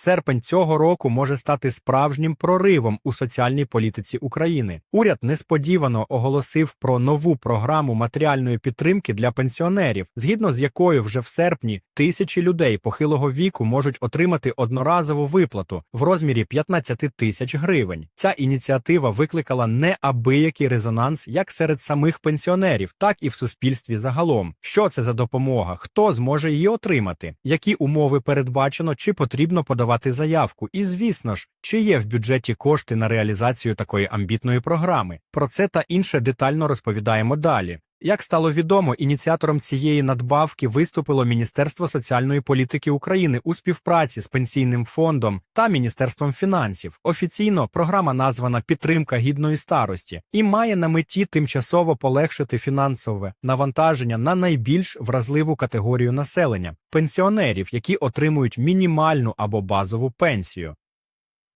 серпень цього року може стати справжнім проривом у соціальній політиці України. Уряд несподівано оголосив про нову програму матеріальної підтримки для пенсіонерів, згідно з якою вже в серпні тисячі людей похилого віку можуть отримати одноразову виплату в розмірі 15 тисяч гривень. Ця ініціатива викликала неабиякий резонанс як серед самих пенсіонерів, так і в суспільстві загалом. Що це за допомога? Хто зможе її отримати? Які умови передбачено, чи потрібно подавати заявку? І звісно ж, чи є в бюджеті кошти на реалізацію такої амбітної програми? Про це та інше детально розповідаємо далі. Як стало відомо, ініціатором цієї надбавки виступило Міністерство соціальної політики України у співпраці з пенсійним фондом та Міністерством фінансів. Офіційно програма названа Підтримка гідної старості і має на меті тимчасово полегшити фінансове навантаження на найбільш вразливу категорію населення пенсіонерів, які отримують мінімальну або базову пенсію.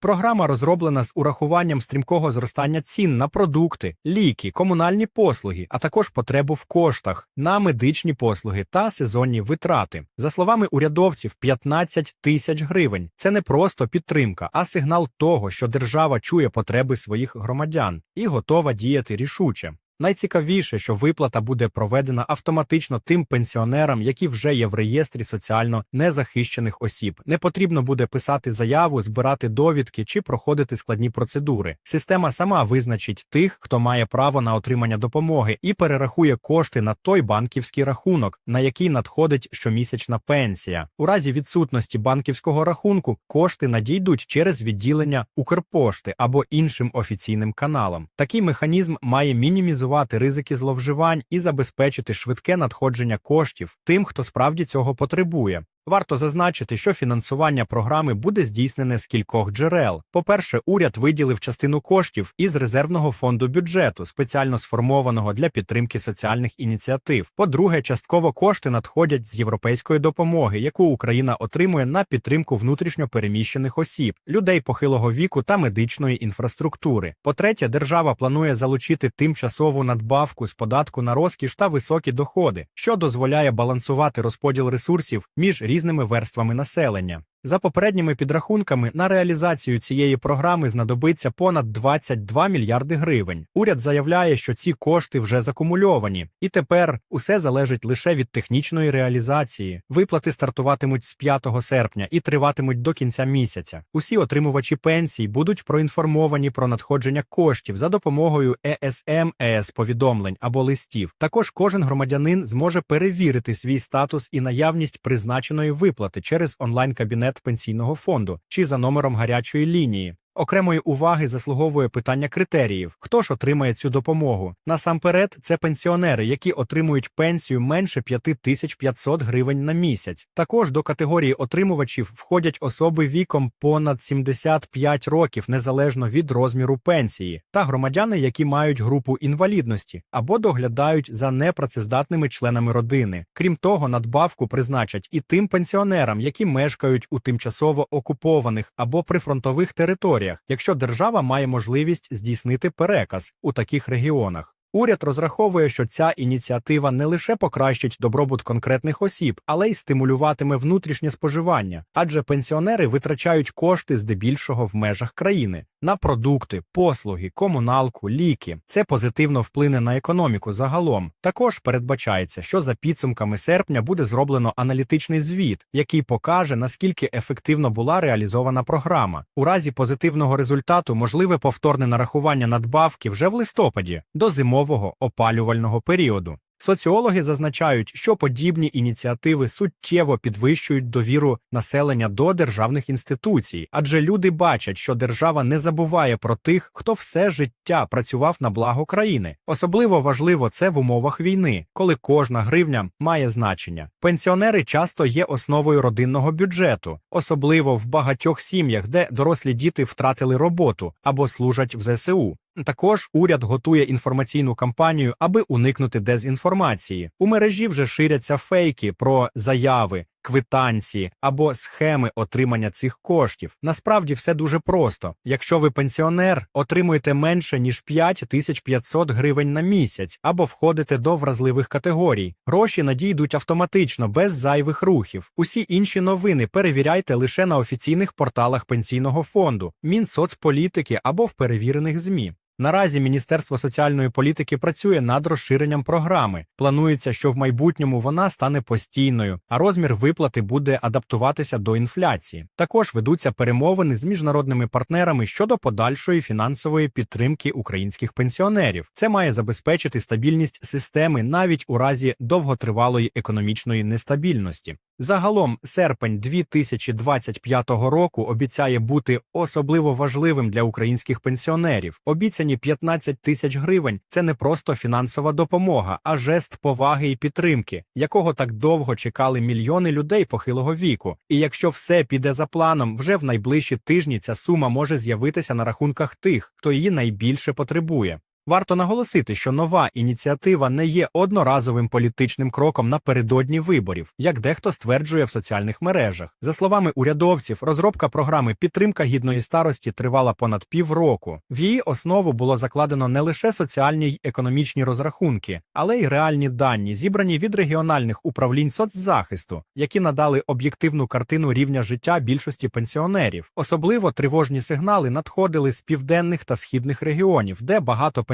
Програма розроблена з урахуванням стрімкого зростання цін на продукти, ліки, комунальні послуги, а також потребу в коштах на медичні послуги та сезонні витрати. За словами урядовців, 15 тисяч гривень це не просто підтримка, а сигнал того, що держава чує потреби своїх громадян і готова діяти рішуче. Найцікавіше, що виплата буде проведена автоматично тим пенсіонерам, які вже є в реєстрі соціально незахищених осіб. Не потрібно буде писати заяву, збирати довідки чи проходити складні процедури. Система сама визначить тих, хто має право на отримання допомоги, і перерахує кошти на той банківський рахунок, на який надходить щомісячна пенсія. У разі відсутності банківського рахунку кошти надійдуть через відділення Укрпошти або іншим офіційним каналам. Такий механізм має мінімізувати ризики зловживань і забезпечити швидке надходження коштів тим, хто справді цього потребує. Варто зазначити, що фінансування програми буде здійснене з кількох джерел. По-перше, уряд виділив частину коштів із резервного фонду бюджету, спеціально сформованого для підтримки соціальних ініціатив. По-друге, частково кошти надходять з європейської допомоги, яку Україна отримує на підтримку внутрішньо переміщених осіб, людей похилого віку та медичної інфраструктури. По-третє, держава планує залучити тимчасову надбавку з податку на розкіш та високі доходи, що дозволяє балансувати розподіл ресурсів між різними верствами населення. За попередніми підрахунками, на реалізацію цієї програми знадобиться понад 22 мільярди гривень. Уряд заявляє, що ці кошти вже закумульовані, і тепер усе залежить лише від технічної реалізації. Виплати стартуватимуть з 5 серпня і триватимуть до кінця місяця. Усі отримувачі пенсій будуть проінформовані про надходження коштів за допомогою ЕСМ, ЕС повідомлень або листів. Також кожен громадянин зможе перевірити свій статус і наявність призначеної виплати через онлайн-кабінет пенсійного фонду чи за номером гарячої лінії. Окремої уваги заслуговує питання критеріїв, хто ж отримає цю допомогу. Насамперед, це пенсіонери, які отримують пенсію менше 5500 гривень на місяць. Також до категорії отримувачів входять особи віком понад 75 років, незалежно від розміру пенсії, та громадяни, які мають групу інвалідності або доглядають за непрацездатними членами родини. Крім того, надбавку призначать і тим пенсіонерам, які мешкають у тимчасово окупованих або прифронтових територіях якщо держава має можливість здійснити переказ у таких регіонах. Уряд розраховує, що ця ініціатива не лише покращить добробут конкретних осіб, але й стимулюватиме внутрішнє споживання, адже пенсіонери витрачають кошти здебільшого в межах країни на продукти, послуги, комуналку, ліки. Це позитивно вплине на економіку загалом. Також передбачається, що за підсумками серпня буде зроблено аналітичний звіт, який покаже, наскільки ефективно була реалізована програма. У разі позитивного результату можливе повторне нарахування надбавки вже в листопаді до зимового опалювального періоду. Соціологи зазначають, що подібні ініціативи суттєво підвищують довіру населення до державних інституцій, адже люди бачать, що держава не забуває про тих, хто все життя працював на благо країни. Особливо важливо це в умовах війни, коли кожна гривня має значення. Пенсіонери часто є основою родинного бюджету, особливо в багатьох сім'ях, де дорослі діти втратили роботу або служать в ЗСУ. Також уряд готує інформаційну кампанію, аби уникнути дезінформації. У мережі вже ширяться фейки про заяви, квитанції або схеми отримання цих коштів. Насправді все дуже просто. Якщо ви пенсіонер, отримуєте менше ніж 5500 гривень на місяць або входите до вразливих категорій. Гроші надійдуть автоматично без зайвих рухів. Усі інші новини перевіряйте лише на офіційних порталах пенсійного фонду, Мінсоцполітики або в перевірених ЗМІ. Наразі Міністерство соціальної політики працює над розширенням програми. Планується, що в майбутньому вона стане постійною, а розмір виплати буде адаптуватися до інфляції. Також ведуться перемовини з міжнародними партнерами щодо подальшої фінансової підтримки українських пенсіонерів. Це має забезпечити стабільність системи навіть у разі довготривалої економічної нестабільності. Загалом, серпень 2025 року обіцяє бути особливо важливим для українських пенсіонерів. Обіцяні 15 тисяч гривень це не просто фінансова допомога, а жест поваги і підтримки, якого так довго чекали мільйони людей похилого віку. І якщо все піде за планом, вже в найближчі тижні ця сума може з'явитися на рахунках тих, хто її найбільше потребує. Варто наголосити, що нова ініціатива не є одноразовим політичним кроком напередодні виборів, як дехто стверджує в соціальних мережах. За словами урядовців, розробка програми підтримка гідної старості тривала понад півроку. В її основу було закладено не лише соціальні й економічні розрахунки, але й реальні дані, зібрані від регіональних управлінь соцзахисту, які надали об'єктивну картину рівня життя більшості пенсіонерів. Особливо тривожні сигнали надходили з південних та східних регіонів, де багато пенсіонерів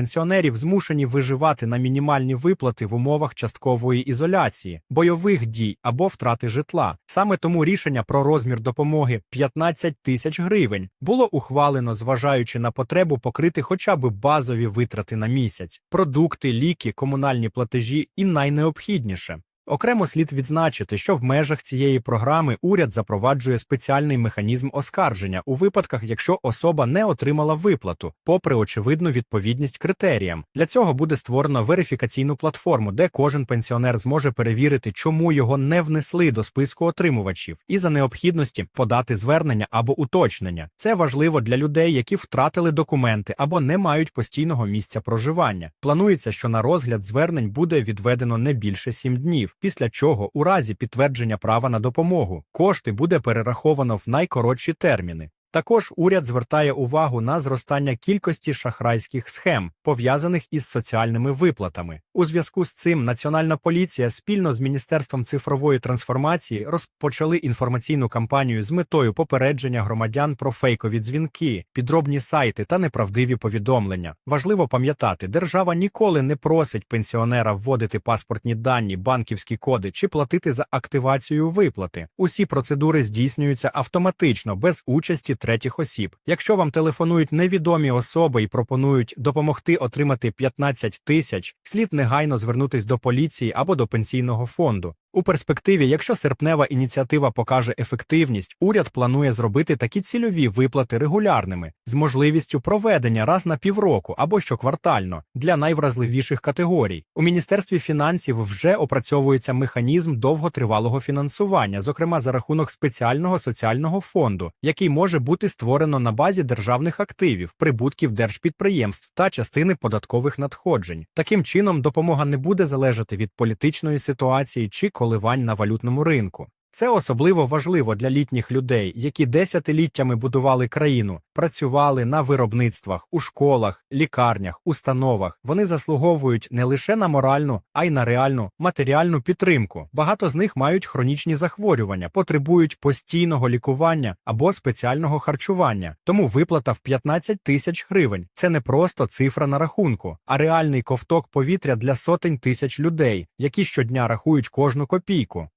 змушені виживати на мінімальні виплати в умовах часткової ізоляції, бойових дій або втрати житла. Саме тому рішення про розмір допомоги 15 тисяч гривень було ухвалено, зважаючи на потребу покрити хоча б базові витрати на місяць, продукти, ліки, комунальні платежі і найнеобхідніше. Окремо слід відзначити, що в межах цієї програми уряд запроваджує спеціальний механізм оскарження у випадках, якщо особа не отримала виплату, попри очевидну відповідність критеріям. Для цього буде створено верифікаційну платформу, де кожен пенсіонер зможе перевірити, чому його не внесли до списку отримувачів, і за необхідності подати звернення або уточнення. Це важливо для людей, які втратили документи або не мають постійного місця проживання. Планується, що на розгляд звернень буде відведено не більше сім днів після чого, у разі підтвердження права на допомогу, кошти буде перераховано в найкоротші терміни. Також уряд звертає увагу на зростання кількості шахрайських схем, пов'язаних із соціальними виплатами. У зв'язку з цим Національна поліція спільно з Міністерством цифрової трансформації розпочали інформаційну кампанію з метою попередження громадян про фейкові дзвінки, підробні сайти та неправдиві повідомлення. Важливо пам'ятати, держава ніколи не просить пенсіонера вводити паспортні дані, банківські коди чи платити за активацію виплати. Усі процедури здійснюються автоматично без участі третіх осіб. Якщо вам телефонують невідомі особи і пропонують допомогти отримати 15 тисяч, слід негайно звернутись до поліції або до пенсійного фонду. У перспективі, якщо серпнева ініціатива покаже ефективність, уряд планує зробити такі цільові виплати регулярними з можливістю проведення раз на півроку або щоквартально для найвразливіших категорій. У міністерстві фінансів вже опрацьовується механізм довготривалого фінансування, зокрема за рахунок спеціального соціального фонду, який може бути створено на базі державних активів, прибутків держпідприємств та частини податкових надходжень. Таким чином, допомога не буде залежати від політичної ситуації чи коливань на валютному ринку. Це особливо важливо для літніх людей, які десятиліттями будували країну, працювали на виробництвах, у школах, лікарнях, установах. Вони заслуговують не лише на моральну, а й на реальну матеріальну підтримку. Багато з них мають хронічні захворювання, потребують постійного лікування або спеціального харчування. Тому виплата в 15 тисяч гривень це не просто цифра на рахунку, а реальний ковток повітря для сотень тисяч людей, які щодня рахують кожну копійку.